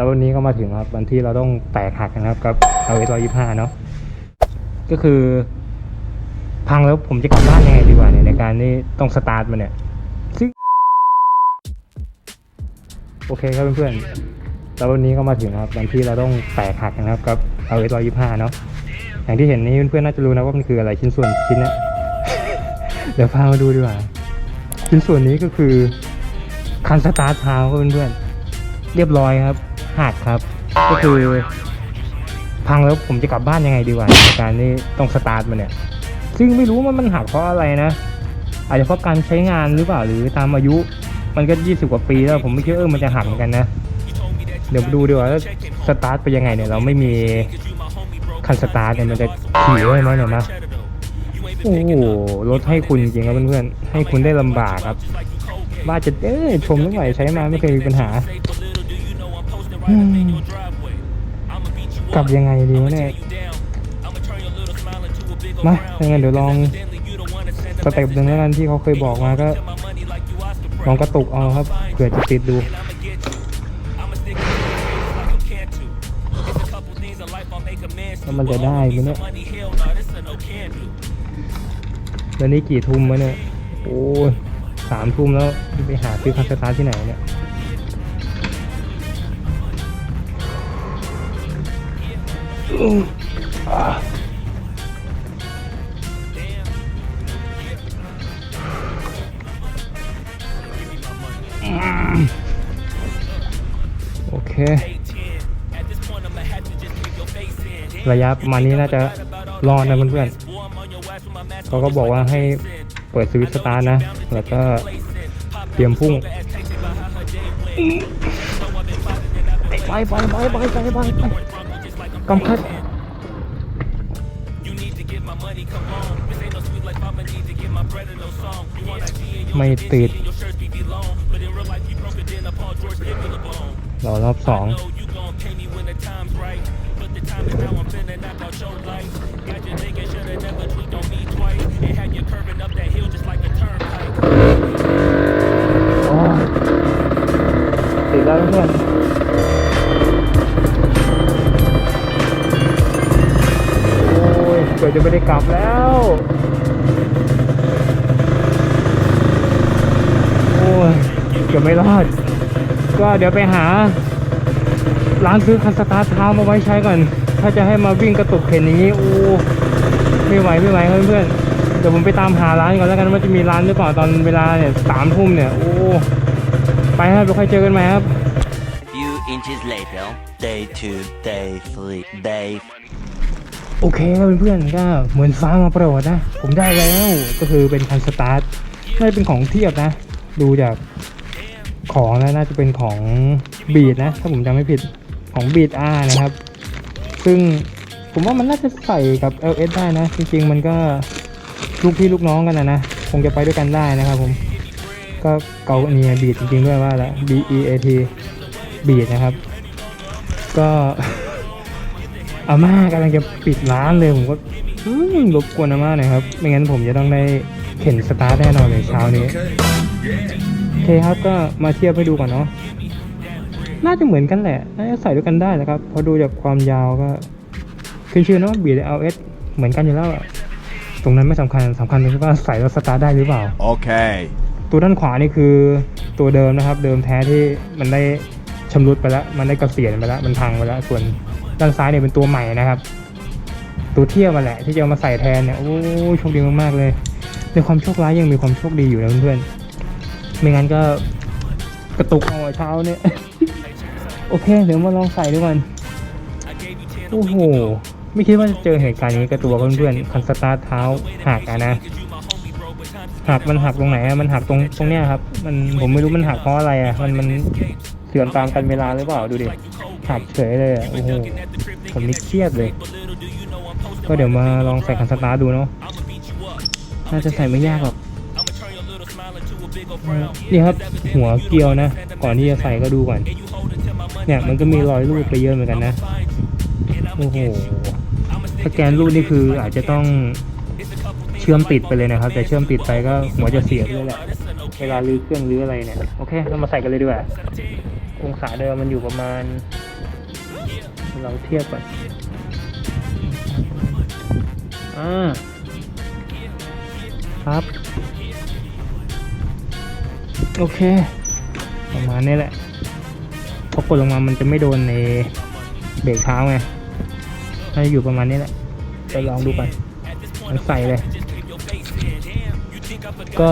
แล้ววันนี้ก็มาถึงครับวันที่เราต้องแตกหักกันครับกับเอาไว้ร้อยยี่ห้าเนาะก็คือ พังแล้วผมจะกลับบ้านยังไงดีกว่าเนี่ยในการที่ต้องสตาร์ทมันเนี่ยซึ่งโอเคครับเพื่อนๆแล้ววันนี้ก็มาถึงครับวันที่เราต้องแตกหักกันครับกับเอาไว้ร้อยยี่ห้าเนาะอย่างที่เห็นนี้เพื่อนๆน่าจะรู้นะว่ามันคืออะไรชิ้นส่วนชิ้นนี้เดี๋ยวพามาดูดีกว่าชิ้นส่วนนี้ก็คือคันสตาร์ทเท้าเพื่อนๆเรียบร้อยครับ หักครับ ก็คือ พังแล้วผมจะกลับบ้านยังไงดีกว่าในการที่ต้องสตาร์ทมันเนี่ย ซึ่งไม่รู้ว่ามันหักเพราะอะไรนะ อาจจะเพราะการใช้งานหรือเปล่าหรือตามอายุ มันก็ยี่สิบกว่าปีแล้วผมไม่คิดว่าเออมันจะหักเหมือนกันนะ เดี๋ยวดูดีกว่าว่าสตาร์ทไปยังไงเนี่ยเราไม่มีคันสตาร์ทเนี่ยมันจะขี่ได้ไหมเนี่ยนะโอ้โหรถให้คุณจริงๆครับเพื่อนๆให้คุณได้ลำบากครับ ว่าจะเอ้ยชมไม่ไหวใช้มาไม่เคยมีปัญหา กลับยังไงดีวะเนี่ย มาถ้างั้นเดี๋ยวลองสเต็ปหนึ่งแล้วกันที่เขาเคยบอกมาก็ ลองกระตุกเอาครับเผื่อจะติดดูแล้วมันจะได้ไหมเนี่ยแล้วนี่กี่ทุ่มวะเนี่ย โอ้ยสามทุ่มแล้วไปหาซื้อคัสตาร์ที่ไหนเนี่ย โอเค ระยะมานี้น่าจะรอดนะเพื่อนๆเขาก็บอกว่าให้เปิดสวิตช์สตาร์นะ แล้วก็เตรียมพุ่งไปไปไปไปไปไป กำคัดไม่ติดรอรอบสองโอ้ยติดแล้วเพื่อน ยเกือบจะไม่ได้กลับแล้ว โอ้ยเกือบไม่รอด ก็เดี๋ยวไปหา ร้านซื้อคันสตาร์ทเท้ามาไว้ใช้ก่อน ถ้าจะให้มาวิ่งกระตุกเข็นอย่างนี้โอ้ไม่ไหวไม่ไหวเพื่อนๆเดี๋ยวผมไปตามหาร้านก่อนแล้วกันว่าจะมีร้านหรือเปล่าตอนเวลาเนี่ยสามทุ่มเนี่ย โอ้ไปครับเดี๋ยวค่อยเจอกันใหมครับ Few inches later, day two, day three, day โอเคครับเพื่อนๆก็เหมือนฟ้ามาโปรดนะ ผมได้แล้วก็คือเป็นคันสตาร์ทน่าจะเป็นของเทียบนะ ดูจากของนะน่าจะเป็นของบีดนะ ถ้าผมจำไม่ผิดของบีดอานะครับ ซึ่งผมว่ามันน่าจะใส่กับ LS ได้นะ จริงๆ มันก็ลูกพี่ลูกน้องกันนะนะ คงจะไปด้วยกันได้นะครับผม ก็เกาอันนี้บีดจริงๆด้วยว่าแล้ว B E A T บีดนะครับ ก็ อาม่ากำลังจะปิดร้านเลยผมก็อืมรบกวนอาม่าหน่อยครับ ไม่งั้นผมจะต้องได้เข็นสตาร์ทแน่นอนเลยเช้านี้โอเคครับก็มาเทียบให้ดูก่อนเนาะน่าจะเหมือนกันแหละ น่าจะใส่ด้วยกันได้นะครับเพราะดูจากความยาวก็ขึ้นชื่อเนาะ BLS เหมือนกันอยู่แล้วอะตรงนั้นไม่สำคัญสำคัญตรงที่ว่าใส่แล้วสตาร์ทได้หรือเปล่า Okay. ตัวด้านขวานี่คือตัวเดิมนะครับ เดิมแท้ที่มันได้ชำรุดไปแล้ว มันได้เกษียณไปแล้ว มันพังไปแล้ว ส่วน ด้านซ้ายเนี่ยเป็นตัวใหม่นะครับ ตัวเทียบมาแหละ ที่จะมาใส่แทนเนี่ยโอ้โชคดีมากๆเลยในความโชคร้ายยังมีความโชคดีอยู่นะเพื่อนๆไม่งั้นก็กระตุกเอาเช้าเนี่ยโอเคเดี๋ยวมาลองใส่ดูก่อนโอ้โหไม่คิดว่าจะเจอเหตุการณ์นี้กับตัวเพื่อนๆคันสตาร์ทเท้าหักนะหักมันหักตรงไหนอะมันหักตรงตรงเนี้ยครับ มันผมไม่รู้มันหักเพราะอะไรอะมันมันเสื่อมตามกันเวลาหรือเปล่าดูดิ หักเฉยเลยอะโอ้โหผมนี่เครียดเลย ก็เดี๋ยวมาลองใส่คันสตาร์ทดูเนาะน่าจะใส่ไม่ยากหรอกนี่ครับหัวเกลียวนะ ก่อนที่จะใส่ก็ดูก่อน เนี่ยมันก็มีรอยรูดไปเยอะเหมือนกันนะ โอ้โหสแกนรูดนี่คืออาจจะต้องเชื่อมติดไปเลยนะครับ แต่เชื่อมติดไปก็หัวจะเสียเลยแหละ เวลาลื้อเครื่องลื้ออะไรเนี่ย โอเค เรามาใส่กันเลยดีกว่า องศาเดิมมันอยู่ประมาณ เราเทียบกันอ่าครับ โอเค ประมาณนี้แหละพอกดลงมามันจะไม่โดนในเบรกเท้าไงถ้าอยู่ประมาณนี้แหละไปลองดูกันมันใส่เลย ก็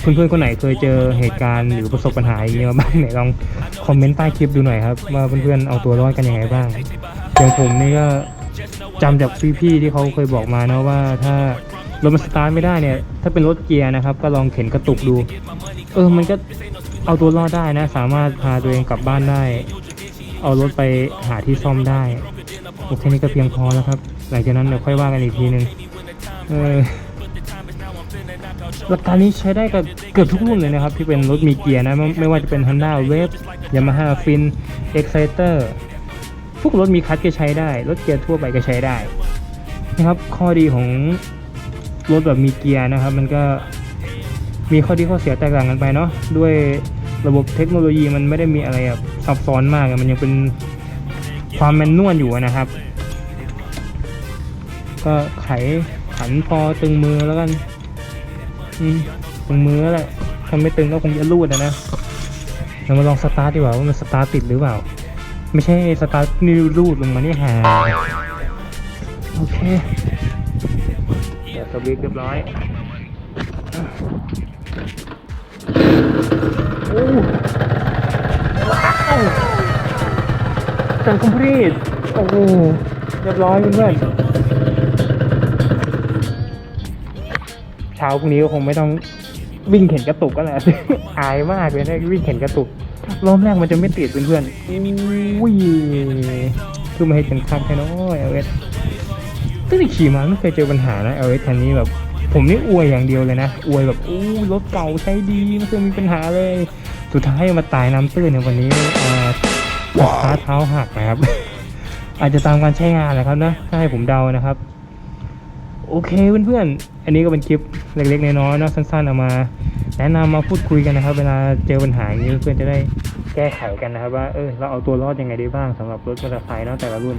เพื่อนๆคนไหนเคยเจอเหตุการณ์หรือประสบปัญหาอย่างนี้มาบ้างไหนลองคอมเมนต์ใต้คลิปดูหน่อยครับว่าเพื่อนๆเอาตัวรอดกันยังไงบ้าง อย่างผมนี่ก็จำจากพี่ๆที่เขาเคยบอกมานะว่าถ้ารถมันสตาร์ทไม่ได้เนี่ย ถ้าเป็นรถเกียร์นะครับ ก็ลองเข็นกระตุกดู เออมันก็เอาตัวรอดได้นะ สามารถพาตัวเองกลับบ้านได้ เอารถไปหาที่ซ่อมได้โอเคนี่ก็เพียงพอแล้วครับ หลังจากนั้นเดี๋ยวค่อยว่ากันอีกทีหนึ่งเออหลักการนี้ใช้ได้กับเกือบทุกรุ่นเลยนะครับ ที่เป็นรถมีเกียร์นะ ไม่ไม่ว่าจะเป็น Honda Wave Yamaha Fin Exciter พวกรถมีคัตช์ก็ใช้ได้รถเกียร์ทั่วไปก็ใช้ได้นะครับ ข้อดีของรถแบบมีเกียร์นะครับ มันก็มีข้อดีข้อเสียแตกต่างกันไปเนาะด้วยระบบเทคโนโลยีมันไม่ได้มีอะไรแบบซับซ้อนมากมันยังเป็นความแมนนวลอยู่นะครับ ก็ไขขันพอตึงมือแล้วกันตึงมือแล้วแหละถ้าไม่ตึงก็คงจะรูดนะนะเรามาลองสตาร์ทดีกว่าว่ามันสตาร์ทติดหรือเปล่า ไม่ใช่สตาร์ทนิวรูดลงมานี่หาโอเคเดี๋ยวสวิตช์เรียบร้อยโอ้ว้าวจังคอมพลีทโอ้โหเรียบร้อยเพื่อนเช้าพรุ่งนี้ก็คงไม่ต้องวิ่งเข็นกระตุกก็แล้วอายมากเลยนะวิ่งเข็นกระตุก รอบแรกมันจะไม่ติดเพื่อนๆอุ้ยคือมาให้เป็นคันแค่น้อยเอเอสตั้งแต่ขี่มาไม่เคยเจอปัญหานะเอเอสคันนี้แบบ ผมนี่อวยอย่างเดียวเลยนะอวยแบบอู้รถเก่าใช้ดีไม่เคยมีปัญหาเลย สุดท้ายมาตายน้ำตื้นในวันนี้อ่าขาเท้าหักนะครับ อาจจะตามการใช้งานแหละครับนะถ้าให้ผมเดานะครับ โอเคเพื่อนๆ อันนี้ก็เป็นคลิปเล็กๆน้อยๆนะสั้นๆเอามา แนะนำมาพูดคุยกันนะครับ เวลาเจอปัญหาอย่างนี้เพื่อนจะได้ แก้ไขกันนะครับว่าเออเราเอาตัวรอดยังไงได้บ้างสำหรับรถมอเตอร์ไซค์เนอะแต่ละรุ่น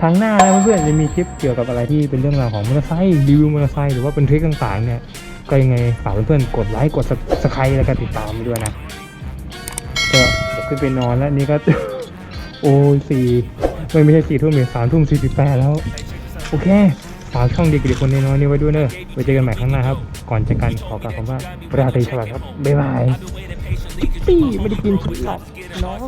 ครั้งหน้านะเพื่อนๆจะมีคลิปเกี่ยวกับอะไรที่เป็นเรื่องราวของมอเตอร์ไซค์รีวิวมอเตอร์ไซค์หรือว่าเป็นทริคต่างๆเนี่ยก็ยังไงฝากเพื่อนๆกดไลค์กดสไครต์แล้วก็ติดตามไปด้วยนะก็ขึ้นไปนอนแล้วนี่ก็โอ้ยสี่ไม่ไม่ใช่สี่ทุ่มสามทุ่มสี่สิบแปดแล้ว โอเคฝากช่องเด็กๆคนน้อยๆนี้ไว้ด้วยเนอะไว้เจอกันใหม่ครั้งหน้าครับ ก่อนจากกันขอกล่าวคำว่าราตรีสวัสดิ์ครับบ๊ายบาย ปี้ไม่ได้กินชุดหรอกน้อง